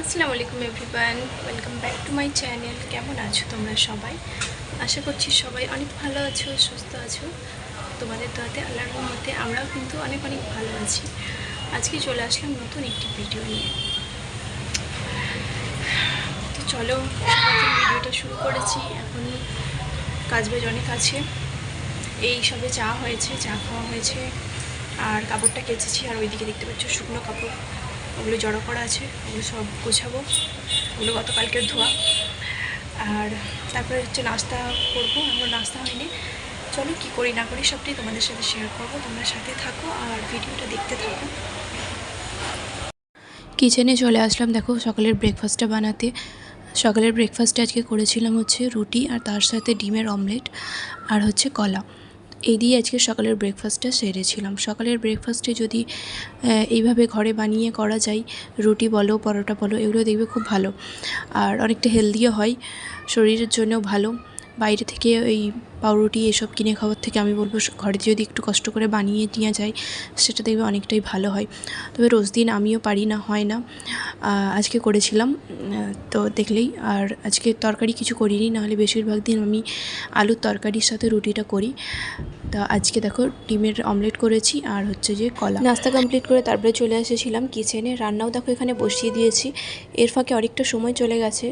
আসসালামু আলাইকুম everyone, welcome back to my channel. কেমন আছো তোমরা সবাই? আশা করছি সবাই অনেক ভালো আছো, সুস্থ আছো। তোমাদের দোয়াতে আল্লাহর রহমতে আমরাও কিন্তু অনেক অনেক ভালো আছি। আজকে চলে আসলাম নতুন একটি ভিডিও নিয়ে। তো চলো, ভিডিওটা শুরু করেছি। এখন কাজ বাজ অনেক আছে। এই সবে চা হয়েছে, চা খাওয়া হয়েছে। আর কাপড়টা কেচেছি, আর ওইদিকে দেখতে পাচ্ছ শুকনো কাপড়। ওগুলো জড়ো করা আছে, ওগুলো সব গোছাবো, ওগুলো গতকালকের ধোয়া। আর তারপরে হচ্ছে নাস্তা করব আমার নাস্তা হয়নি। চলো কী করি না করি সবটাই তোমাদের সাথে শেয়ার করব, তোমরা সাথে থাকো আর ভিডিওটা দেখতে থাকো। কিচেনে চলে আসলাম, দেখো সকালের ব্রেকফাস্টটা বানাতে। সকালের ব্রেকফাস্টে আজকে করেছিলাম হচ্ছে রুটি আর তার সাথে ডিমের অমলেট আর হচ্ছে কলা। এই দিয়ে আজকে সকালের ব্রেকফাস্টটা সেরেছিলাম সকালের ব্রেকফাস্টে যদি এইভাবে ঘরে বানিয়ে করা যায়, রুটি বলো, পরোটা বলো এগুলো দেখবে খুব ভালো। আর অনেকটা হেলদিও হয়, শরীরের জন্যও ভালো। বাইরে থেকে ওই পাউরুটি এসব কিনে খাওয়ার থেকে আমি বলব ঘরে যদি একটু কষ্ট করে বানিয়ে নেওয়া যায়, সেটা দেখবে অনেকটাই ভালো হয়। তবে রোজ দিন আমিও পারি না, হয় না। আজকে করেছিলাম তো দেখলেই। আর আজকে তরকারি কিছু করিনি, নাহলে বেশিরভাগ দিন আমি আলুর তরকারির সাথে রুটিটা করি। তা আজকে দেখো ডিমের অমলেট করেছি, আর হচ্ছে যে কলা। নাস্তা কমপ্লিট করে তারপরে চলে এসেছিলাম কিচেনে। রান্নাও দেখো এখানে বসিয়ে দিয়েছি। এর ফাঁকে অনেকটা সময় চলে গেছে।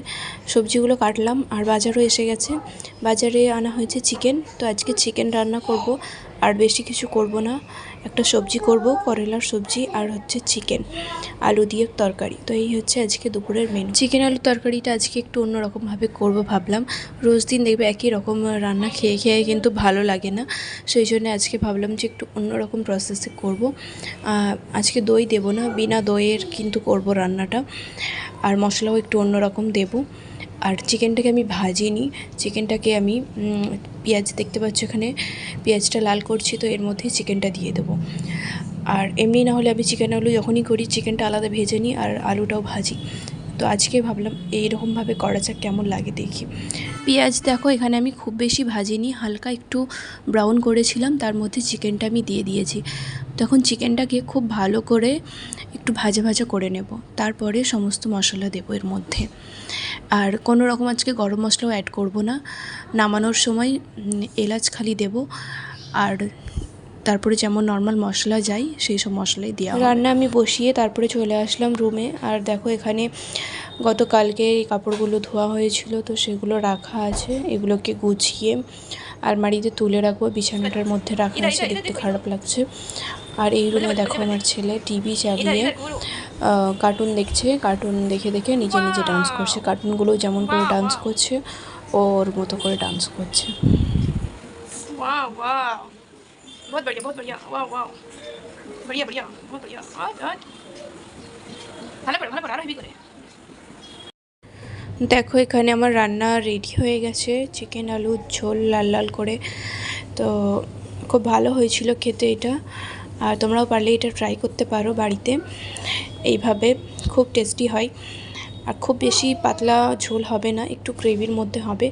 সবজিগুলো কাটলাম, আর বাজারও এসে গেছে। বাজারে আনা হয়েছে চিকেন তো আজকে চিকেন রান্না করব। আর বেশি কিছু করব না। একটা সবজি করব, করলার সবজি আর হচ্ছে চিকেন আলু দিয়ে তরকারি। তো এই হচ্ছে আজকে দুপুরের মেনু চিকেন আলু, তরকারিটা আজকে একটু অন্যরকমভাবে করব ভাবলাম। রোজ দিন দেখবে একই রকম রান্না খেয়ে খেয়ে কিন্তু ভালো লাগে না। সেই জন্য আজকে ভাবলাম যে একটু অন্যরকম প্রসেসে করব। আজকে দই দেব না, বিনা দইয়ের কিন্তু করব রান্নাটা। আর মশলাও একটু অন্যরকম দেব। আর চিকেনটাকে আমি ভাজিনি চিকেনটাকে আমি পেঁয়াজ দেখতে পাচ্ছ এখানে, পেঁয়াজটা লাল করছি তো এর মধ্যে চিকেনটা দিয়ে দেবো। আর এমনি না হলে আমি চিকেন আলু যখনই করি, চিকেনটা আলাদা ভেজে নিই আর আলুটাও ভাজি। তো আজকে ভাবলাম এইরকমভাবে করা যাক, কেমন লাগে দেখি। পেঁয়াজ দেখো, এখানে আমি খুব বেশি ভাজিনি হালকা একটু ব্রাউন করেছিলাম, তার মধ্যে চিকেনটা আমি দিয়ে দিয়েছি। তখন চিকেনটাকে খুব ভালো করে একটু ভাজা ভাজা করে নেব, তারপরে সমস্ত মশলা দেবো এর মধ্যে। আর কোনো রকম আজকে গরম মশলাও অ্যাড করব না। নামানোর সময় এলাচ খালি দেব। আর তারপরে যেমন নর্মাল মশলা যাই সেই সব মশলাই দেওয়া রান্না আমি বসিয়ে তারপরে চলে আসলাম রুমে আর দেখো এখানে গতকালকে এই কাপড়গুলো ধোয়া হয়েছিল, তো সেগুলো রাখা আছে। এগুলোকে গুছিয়ে আলমারিতে তুলে রাখব, বিছানাটার মধ্যে রাখা আছে, দেখতে খারাপ লাগছে। আর এই রুমে দেখো আমার ছেলে টিভি চালিয়ে। কার্টুন দেখছে কার্টুন দেখে দেখে নিজে নিজে ডান্স করছে। কার্টুনগুলো যেমন করে ডান্স করছে ওর মতো করে ডান্স করছে। দেখো এখানে আমার রান্না রেডি হয়ে গেছে। চিকেন আলুর ঝোল লাল লাল করে। তো খুব ভালো হয়েছিল খেতে এটা। আর তোমরাও পারলে এটা ট্রাই করতে পারো বাড়িতে। এইভাবে খুব টেস্টি হয়। আর খুব বেশি পাতলা ঝোল হবে না, একটু গ্রেভির মধ্যে হবে।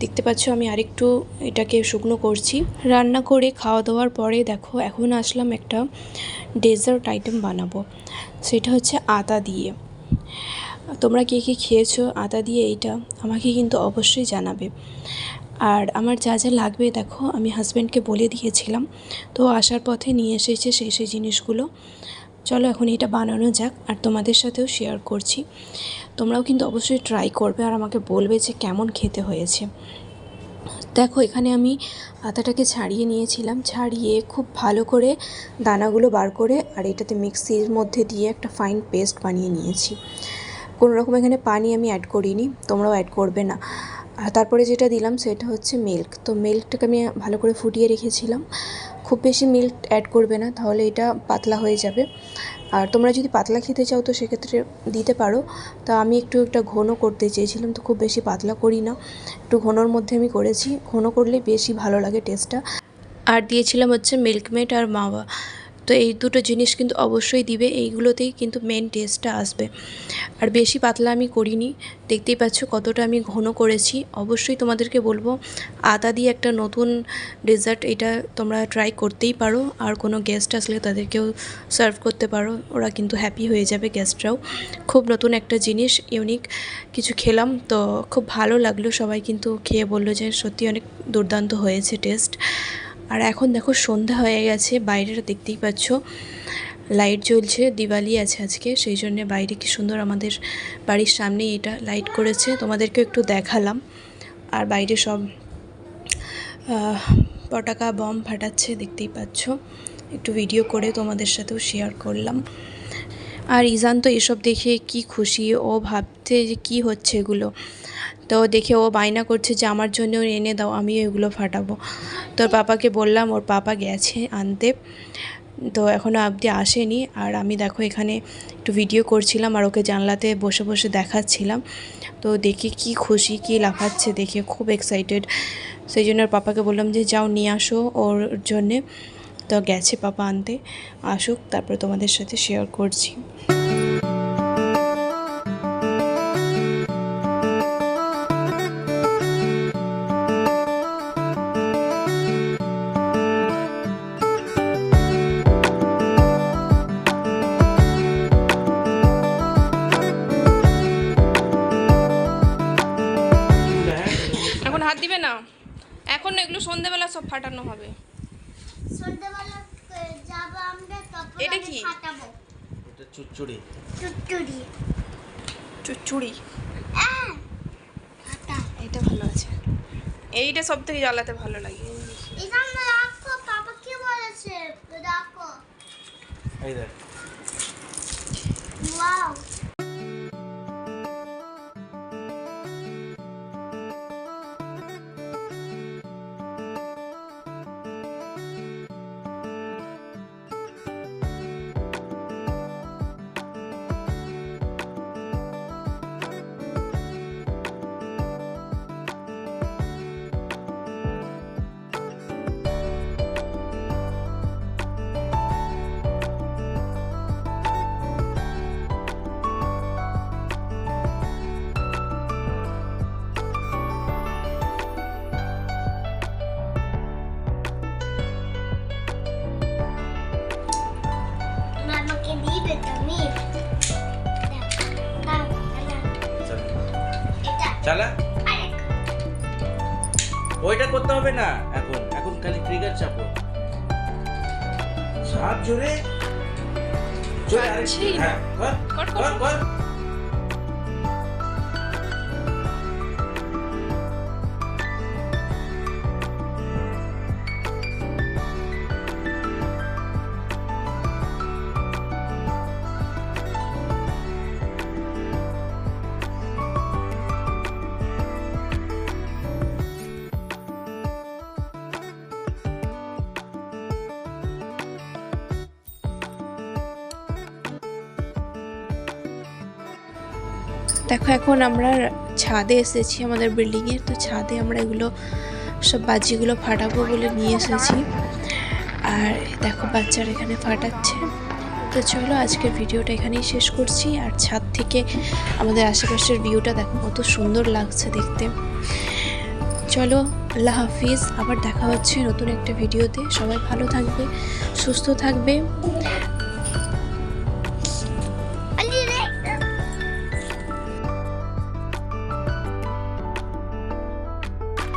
দেখতে পাচ্ছ আমি আরেকটু এটাকে শুকনো করছি। রান্না করে খাওয়া দাওয়ার পরে দেখো, এখন আসলাম একটা ডেজার্ট আইটেম বানাবো। সেটা হচ্ছে আতা দিয়ে। তোমরা কে কে খেয়েছো আতা দিয়ে এইটা আমাকে কিন্তু অবশ্যই জানাবে। আর আমার যা যা লাগবে দেখো, আমি হাজব্যান্ডকে বলে দিয়েছিলাম। তো আসার পথে নিয়ে এসেছে সেই সেই জিনিসগুলো। চলো এখন এটা বানানো যাক আর তোমাদের সাথেও শেয়ার করছি। তোমরাও কিন্তু অবশ্যই ট্রাই করবে আর আমাকে বলবে যে কেমন খেতে হয়েছে। দেখো, এখানে আমি আতাটাকে ছাড়িয়ে নিয়েছিলাম। ছাড়িয়ে খুব ভালো করে দানাগুলো বার করে আর এটাতে মিক্সির মধ্যে দিয়ে একটা ফাইন পেস্ট বানিয়ে নিয়েছি। কোনো রকম এখানে পানি আমি অ্যাড করিনি, তোমরাও অ্যাড করবে না। আর তারপরে যেটা দিলাম সেটা হচ্ছে মিল্ক তো মিল্কটাকে আমি ভালো করে ফুটিয়ে রেখেছিলাম। খুব বেশি মিল্ক অ্যাড করবে না, তাহলে এটা পাতলা হয়ে যাবে। আর তোমরা যদি পাতলা খেতে চাও তো সেক্ষেত্রে দিতে পারো। তা আমি একটু একটা ঘন করতে চেয়েছিলাম, তো খুব বেশি পাতলা করি না। একটু ঘনর মধ্যে আমি করেছি। ঘন করলে বেশি ভালো লাগে টেস্টটা আর দিয়েছিলাম হচ্ছে মিল্কমেড আর মাওয়া। তো এই দুটো জিনিস কিন্তু অবশ্যই দিবে, এইগুলোতেই কিন্তু মেন টেস্টটা আসবে। আর বেশি পাতলা আমি করিনি, দেখতেই পাচ্ছ কতটা আমি ঘন করেছি। অবশ্যই তোমাদেরকে বলব, আদা দিয়ে একটা নতুন ডেজার্ট এটা তোমরা ট্রাই করতেই পারো, আর কোনো গেস্ট আসলে তাদেরকেও সার্ভ করতে পারো, ওরা কিন্তু হ্যাপি হয়ে যাবে গেস্টরাও খুব নতুন একটা জিনিস ইউনিক কিছু খেলাম তো খুব ভালো লাগল, সবাই কিন্তু খেয়ে বলল যে সত্যি অনেক দুর্দান্ত হয়েছে টেস্ট আর এখন দেখো সন্ধ্যা হয়ে গেছে, বাইরেটা দেখতেই পাচ্ছ। লাইট জ্বলছে, দিওয়ালি আছে আজকে, সেই জন্য বাইরে কি সুন্দর আমাদের বাড়ির সামনেই এটা লাইট করেছে। তোমাদেরকে একটু দেখালাম। আর বাইরে সব পটাকা বম ফাটাচ্ছে, দেখতেই পাচ্ছ। একটু ভিডিও করে তোমাদের সাথেও শেয়ার করলাম। আর ইজান তো এসব দেখে কি খুশি, ও ভাবছে যে কী হচ্ছে এগুলো। তো দেখে ও বায়না করছে যে, আমার জন্য এনে দাও, আমিও এগুলো ফাটাবো। তোর পাপাকে বললাম, ওর পাপা গেছে আনতে। তো এখনও অবধি আসেনি। আর আমি দেখো এখানে একটু ভিডিও করছিলাম আর ওকে জানলাতে বসে বসে দেখাচ্ছিলাম। তো দেখে কি খুশি, কি লাফাচ্ছে দেখে, খুব এক্সাইটেড সেই জন্য ওর পাপাকে বললাম যে, যাও নিয়ে আসো ওর জন্যে। তো গেছে পাপা আনতে। আসুক, তারপরে তোমাদের সাথে শেয়ার করছি। এখন হাত দিবে না? এখন এগুলো সন্ধেবেলা সব ফাটানো হবে। সন্ধ্যাবেলা যাব আমরা এটা কি? ফাটাবো এটা চুচুড়ি। চুটচুড়ি চুচুড়ি। আহ! এইটা ভালো আছে। এইটা সব থেকে জ্বালাতে ভালো লাগে। এখানে রাখো পাপা কি বলেছে? রাখো। এই দেখ। চালা। ওইটা করতে হবে না। এখন এখন খালি ট্রিগার চাপো। চাপ জোরে। জোরে আরেক হ্যাঁ কর কর, কর, দেখো, এখন আমরা ছাদে এসেছি আমাদের বিল্ডিংয়ের তো ছাদে আমরা এগুলো সব বাজিগুলো ফাটাবো বলে নিয়ে এসেছি। আর দেখো, বাচ্চারা এখানে ফাটাচ্ছে। তো চলো, আজকের ভিডিওটা এখানেই শেষ করছি। আর ছাদ থেকে আমাদের আশেপাশের ভিউটা দেখো, কত সুন্দর লাগছে দেখতে। চলো, আল্লাহ হাফিজ। আবার দেখা হচ্ছে নতুন একটা ভিডিওতে। সবাই ভালো থাকবে, সুস্থ থাকবে।